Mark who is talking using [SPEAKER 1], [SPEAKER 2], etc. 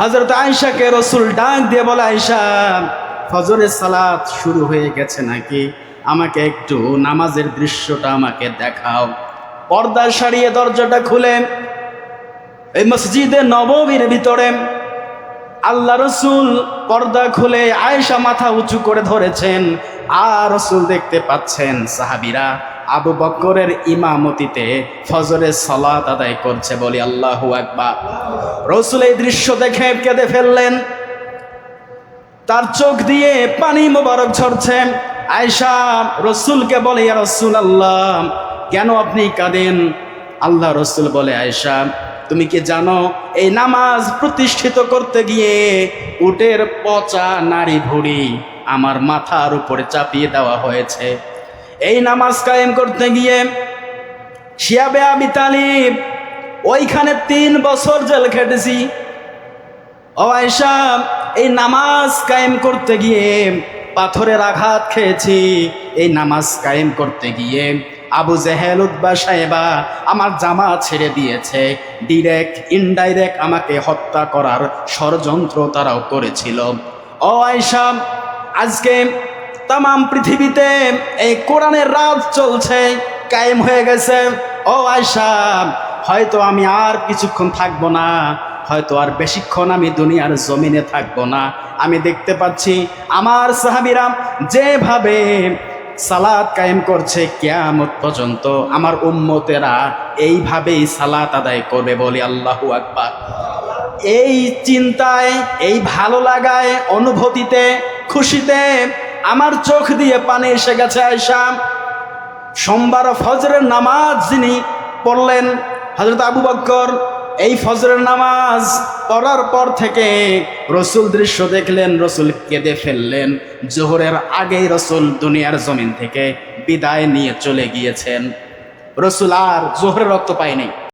[SPEAKER 1] হজরত আয়সাকে রসুল ডাক দিয়ে বলে আয়সা ফজরের সালাত শুরু হয়ে গেছে নাকি? আমাকে একটু নামাজের দৃশ্যটা আমাকে দেখাও। পর্দা সারিয়ে দরজাটা খুলে, এই মসজিদে নবমীর ভিতরে আল্লাহ রসুল পর্দা খুলে আয়েশা মাথা উঁচু করে ধরেছেন। আর রসুল দেখতে পাচ্ছেন সাহাবিরা আবু বক্করের ইমামতিতে ফজরের সলাত আদায় করছে বলি আল্লাহু আকবার। রসুল এই দৃশ্য দেখে কেঁদে ফেললেন। তার চোখ দিয়ে পানি মোবারক ঝরছে। আয়সা রসুলকে বলে রসুল আল্লাহ কেন আপনি কাঁদেন? আল্লাহ রসুল বলে আয়সা তুমি কি জানো, এই নামাজ প্রতিষ্ঠিত করতে গিয়ে উটের পচা নারী ভুড়ি আমার মাথার উপরে চাপিয়ে দেওয়া হয়েছে। এই নামাজ কায়েম করতে গিয়ে শিয়াবে আবি তালিব, ওইখানে তিন বছর জেল খেটেছি। ও এই নামাজ কায়েম করতে গিয়ে পাথরের আঘাত খেয়েছি। এই নামাজ কায়েম করতে গিয়ে আবু জেহেল উদ্বা সাহেবা আমার জামা ছেড়ে দিয়েছে। ডিরেক্ট ইনডাইরেক্ট আমাকে হত্যা করার ষড়যন্ত্র তারাও করেছিল। ও আজকে তাম পৃথিবীতে এই কোরআনের রাজ চলছে, কায়েম হয়ে গেছে। ও আয়সা হয়তো আমি আর কিছুক্ষণ থাকব না, হয়তো আর বেশিক্ষণ আমি দুনিয়ার জমিনে থাকব না। আমি দেখতে পাচ্ছি আমার সাহাবিরা যেভাবে সালাদ কায়েম করছে কেয়ামত পর্যন্ত, আমার উম্মতেরা এইভাবেই সালাত আদায় করবে বলি আল্লাহু আকবার। এই চিন্তায়, এই ভালো লাগায়, অনুভূতিতে, খুশিতে আমার চোখ দিয়ে পানি এসে গেছে আয়সা সোমবার ফজরের নামাজ যিনি পড়লেন হজরত আবু বক্কর, এই ফজরের নামাজ পড়ার পর থেকে রসুল দৃশ্য দেখলেন, রসুল কেঁদে ফেললেন। জোহরের আগেই রসুল দুনিয়ার জমিন থেকে বিদায় নিয়ে চলে গিয়েছেন। রসুল আর জোহরের রক্ত পায়নি।